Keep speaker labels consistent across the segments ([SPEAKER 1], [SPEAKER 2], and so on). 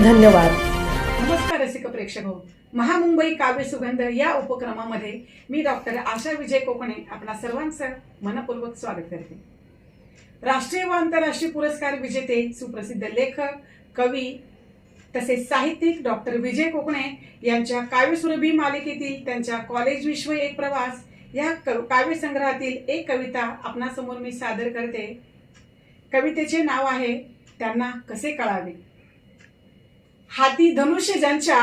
[SPEAKER 1] धन्यवाद.
[SPEAKER 2] नमस्कार रसिक प्रेक्षक हो. महामुंबई काव्य सुगंध या उपक्रमामध्ये मी डॉक्टर आशा विजय कोकणे आपणा सर्वांचं मनपूर्वक स्वागत करते. राष्ट्रीय व आंतरराष्ट्रीय पुरस्कार विजेते सुप्रसिद्ध लेखक कवी तसेच साहित्यिक डॉक्टर विजय कोकणे यांच्या काव्यसुरभी मालिकेतील त्यांच्या कॉलेज विश्व एक प्रवास या काव्यसंग्रहातील एक कविता आपणासमोर मी सादर करते. कवितेचे नाव आहे त्यांना कसे कळावे? हाती धनुष्य ज्यांच्या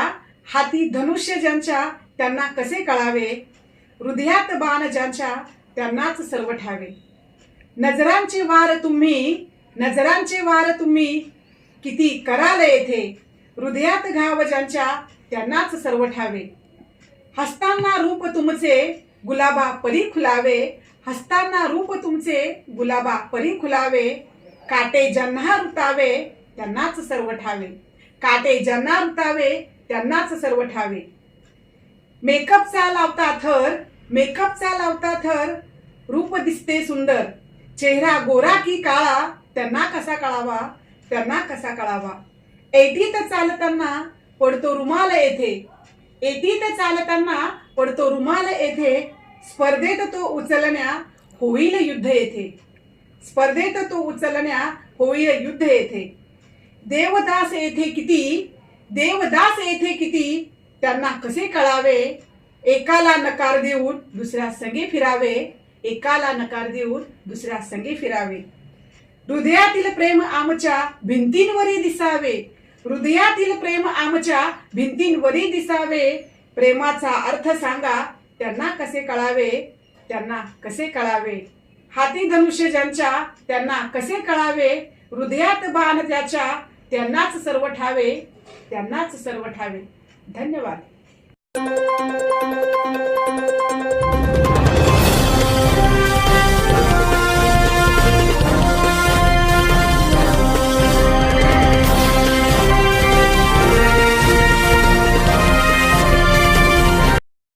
[SPEAKER 2] हाती धनुष्य ज्यांच्या त्यांना कसे कळावे? हृदयात बाण ज्यांच्या त्यांनाच सर्व ठावे. नजरांचे वार तुम्ही नजरांचे वार तुम्ही किती कराल येथे? हृदयात घाव ज्यांच्या त्यांनाच सर्व ठावे. हसताना रूप तुमचे गुलाबा परी खुलावे. हसताना रूप तुमचे गुलाबा परी खुलावे. काटे ज्यांना रुतावे त्यांनाच सर्व ठावे. काटे ज्यांना अंतावे त्यांनाच सर्व ठावे. मेकअपचा लावता थर मेकअपचा लावता थर रूप दिसते सुंदर. चेहरा गोरा की काळा त्यांना कसा कळावा त्यांना कसा कळावा. एटीत चालताना पडतो रुमाल येथे. एटीत चालताना पडतो रुमाल येथे. स्पर्धेत तो उचलण्या होईल युद्ध येथे. स्पर्धेत तो उचलण्या होईल युद्ध येथे. देवदास येथे किती? देवदास येथे किती? त्यांना कसे कळावे? एकाला नकार देऊन दुसऱ्या संगे फिरावे. एकाला नकार देऊन दुसऱ्या संगे फिरावे. हृदयातील प्रेम आमच्या भिंतींवरी दिसावे. हृदयातील प्रेम आमच्या भिंतींवरी दिसावे. प्रेमाचा अर्थ सांगा त्यांना कसे कळावे? त्यांना कसे कळावे? हाती धनुष्य ज्यांच्या त्यांना कसे कळावे? हृदयात भान त्याच्या त्यांनाच सर्व ठावे त्यांनाच सर्व ठावे. धन्यवाद.